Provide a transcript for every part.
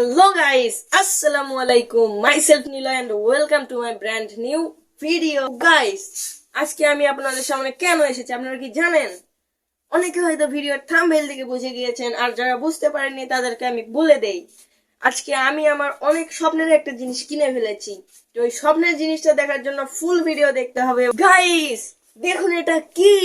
Hello guys আসসালামু আলাইকুম myself Niloy and welcome to my brand new video guys আজকে আমি আপনাদের সামনে কেন এসেছি? আপনারা কি জানেন? অনেকে হয়তো ভিডিওর থাম্বনেল থেকে বুঝে গিয়েছেন, আর যারা বুঝতে পারেননি, তাদেরকে আমি বলে দেই। আজকে আমি আমার অনেক স্বপ্নের একটা জিনিস কিনে ফেলেছি। তো ওই স্বপ্নের জিনিসটা দেখার জন্য ফুল ভিডিও দেখতে হবে। গাইস দেখুন এটা কি?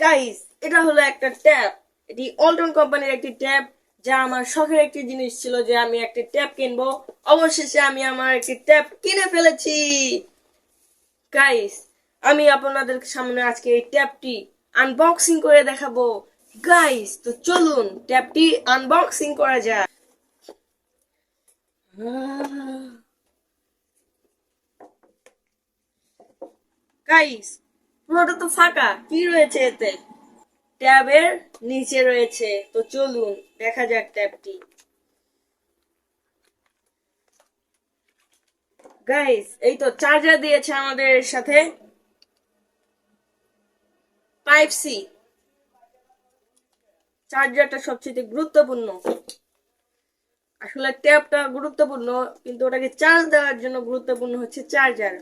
গাইস এটা হলো একটা ট্যাব। এটি অল্টন কোম্পানির একটি ট্যাব। যা আমার শখের একটি জিনিস ছিল যে আমি একটি ট্যাব কিনবো। অবশেষে আমি আমার একটি ট্যাব কিনে ফেলেছি। গাইস আমি আপনাদের সামনে আজকে এই ট্যাবটি আনবক্সিং করে দেখাবো। গাইস তো চলুন, ট্যাবটি আনবক্সিং করা যাক। গাইস পুরোটা তো ফাঁকা, কি রয়েছে এতে? ট্যাবের নিচে রয়েছে। তো চলুন, দেখা যাক ট্যাবটি। গাইস এই তো চার্জার দিয়েছে আমাদের সাথে। টাইপ সি চার্জারটা সবচেয়ে গুরুত্বপূর্ণ। আসলে ট্যাবটা গুরুত্বপূর্ণ, কিন্তু ওটাকে চার্জ দেওয়ার জন্য গুরুত্বপূর্ণ হচ্ছে চার্জার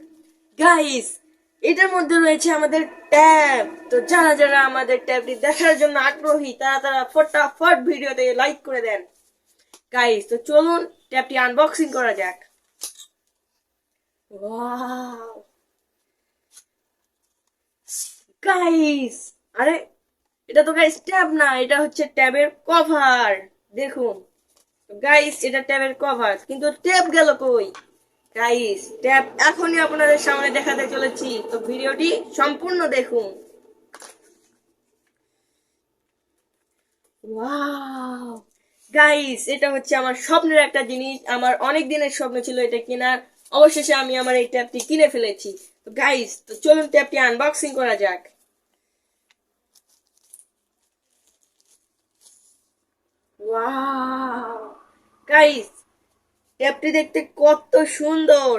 গাইস এটার মধ্যে রয়েছে আমাদের ট্যাব। তো যারা যারা আমাদের ট্যাবটি দেখার জন্য আগ্রহী, তারা তারা ফটাফট ভিডিওতে লাইক করে দেন। গাইস তো চলুন, ট্যাবটি আনবক্সিং করা যাক। গাইস আরে, এটা তো গাইস ট্যাব না, এটা হচ্ছে ট্যাবের কভার দেখুন। গাইস এটা ট্যাবের কভার কিন্তু ট্যাব গেল কই? গাইস ট্যাব এখনই আপনাদের সামনে দেখাতে চলেছি। তো ভিডিওটি সম্পূর্ণ দেখুন। ওয়াও গাইস এটা হচ্ছে আমার স্বপ্নের একটা জিনিস। আমার অনেক দিনের স্বপ্ন ছিল এটা কেনার। অবশেষে আমি আমার এই ট্যাবটি কিনে ফেলেছি। তো গাইস তো চলুন ট্যাবটি আনবক্সিং করা যাক। ওয়াও গাইস ট্যাবটি দেখতে কত সুন্দর।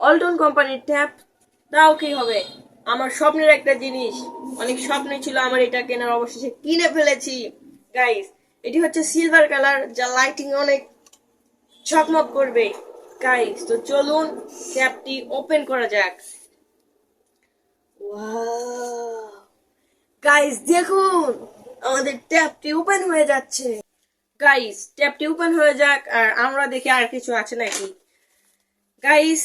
অল্টন কোম্পানির ট্যাব তাও কি হবে? আমার স্বপ্নের একটা জিনিস। অনেক স্বপ্নে ছিল আমার এটা কেনার, অবশেষে কিনে ফেলেছি। গাইস এটি হচ্ছে সিলভার কালার যা লাইটিং অনেক ঝকমক করবে। গাইস তো চলুন ট্যাবটি ওপেন করা যাক। গাইস দেখুন, আমাদের ট্যাবটি ওপেন হয়ে যাচ্ছে। গাইস ট্যাবটি ওপেন হয়ে যাক, আর আমরা দেখি আর কিছু আছে নাকি। গাইস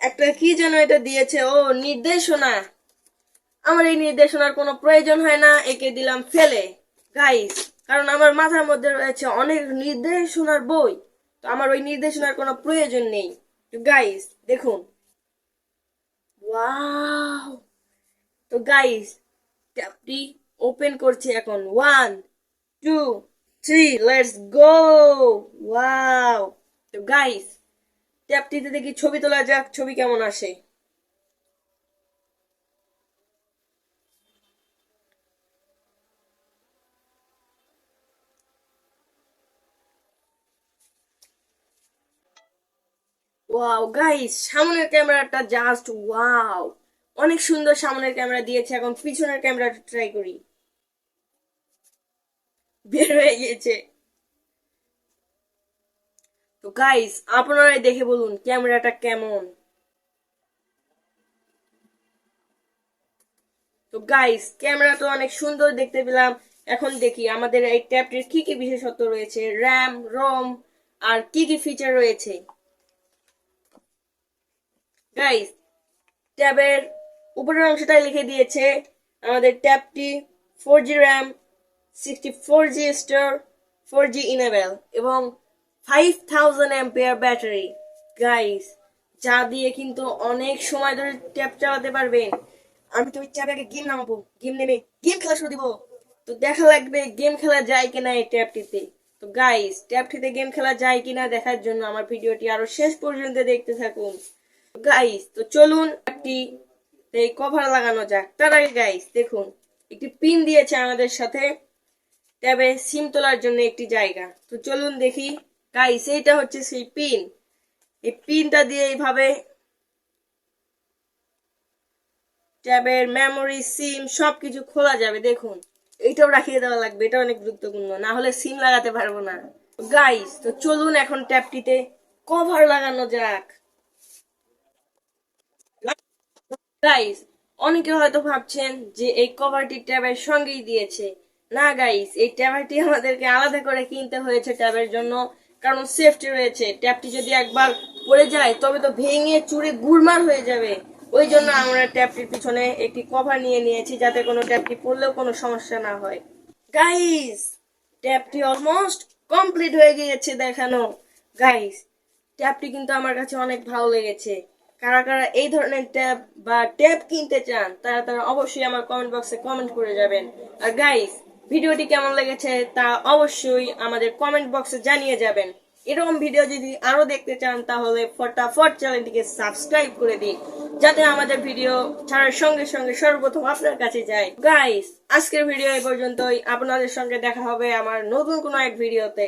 একটা কি যেন এটা দিয়েছে? ও, নির্দেশনা। আমার এই নির্দেশনার কোনো প্রয়োজন হয় না, একে দিলাম ফেলে। গাইস কারণ আমার মাথার মধ্যে রয়েছে অনেক নির্দেশনার বই, তো আমার ওই নির্দেশনার কোনো প্রয়োজন নেই। গাইস দেখুন। ওয়াও তো গাইস ট্যাবটি ওপেন করছি এখন। One two three let's go wow তো গাইস ট্যাবটিতে দেখি ছবি তোলা যাক, ছবি কেমন আসে। ওয়াও গাইস সামনের ক্যামেরাটা জাস্ট ওয়াও অনেক সুন্দর সামনের ক্যামেরা দিয়েছে, এখন পিছনের ক্যামেরাটা ট্রাই করি। বের হয়ে গিয়েছে। তো গাইস আপনারাই দেখে বলুন, ক্যামেরাটা কেমন? তো গাইস ক্যামেরা তো অনেক সুন্দর দেখতে পেলাম। এখন দেখি, আমাদের এই ট্যাবটির কি কি বিশেষত্ব রয়েছে? র্যাম রোম আর কি কি ফিচার রয়েছে? গাইস ট্যাবের উপরের অংশটায় লিখে দিয়েছে। আমাদের ট্যাবটি four G RAM sixty four G store four G enable এবং five thousand ampere battery guys যা দিয়ে কিন্তু অনেক সময় ধরে ট্যাব চালাতে পারবেন। আমি তো ইচ্ছা আগে গেম নামাবো। গেম নেমে গেম খেলা শুরু দিব। তো দেখা লাগবে গেম খেলা যায় কিনা এই ট্যাবটিতে তো গাইস ট্যাবটিতে গেম খেলা যায় কিনা দেখার জন্য আমার ভিডিওটি আরও শেষ পর্যন্ত দেখতে থাকুন। গাইস তো চলুন একটি এই কভার লাগানো যাক। তার আগে গাইস দেখুন, একটি পিন দিয়েছে আমাদের সাথে। ট্যাবে সিম তোলার জন্য একটি জায়গা। তো চলুন দেখি। গাইস এইটা হচ্ছে সেই পিন এই পিনটা দিয়ে এইভাবে ট্যাবের মেমোরি সিম সবকিছু খোলা যাবে। দেখুন, এইটাও রাখিয়ে দেওয়া লাগবে। এটা অনেক গুরুত্বপূর্ণ। না হলে সিম লাগাতে পারব না। গাইস তো চলুন এখন ট্যাপটিতে কভার লাগানো যাক। গাইস অনেকে হয়তো ভাবছেন যে এই কভারটি ট্যাবের সঙ্গেই দিয়েছে। না গাইস এই ট্যাবটি আমাদেরকে আলাদা করে কিনতে হয়েছে ট্যাবের জন্য, কারণ সেফটি রয়েছে। ট্যাবটি যদি একবার পড়ে যায়, তবে তো ভেঙে চুরে গুড়মার হয়ে যাবে। ওই জন্য আমরা ট্যাবটির পিছনে একটি কভার নিয়ে নিয়েছি, যাতে কোনো ট্যাবটি পড়লেও কোনো সমস্যা না হয়। গাইস ট্যাবটি অলমোস্ট কমপ্লিট হয়ে গিয়েছে দেখানো। গাইস ট্যাবটি কিন্তু আমার কাছে অনেক ভালো লেগেছে। কারা কারা এই ধরনের ট্যাব বা ট্যাব কিনতে চান, তারা তারা অবশ্যই আমার কমেন্ট বক্সে কমেন্ট করে যাবেন। আর গাইস ভিডিওটি কেমন লেগেছে তা অবশ্যই আমাদের কমেন্ট বক্সে জানিয়ে যাবেন। এরকম ভিডিও যদি আরও দেখতে চান, তাহলে ফটাফট চ্যানেলটিকে সাবস্ক্রাইব করে দিন, যাতে আমাদের ভিডিও ছাড়ার সঙ্গে সঙ্গে সর্বপ্রথম আপনার কাছে যায়। গাইস আজকের ভিডিও এই পর্যন্তই। আপনাদের সঙ্গে দেখা হবে আমার নতুন কোনো এক ভিডিওতে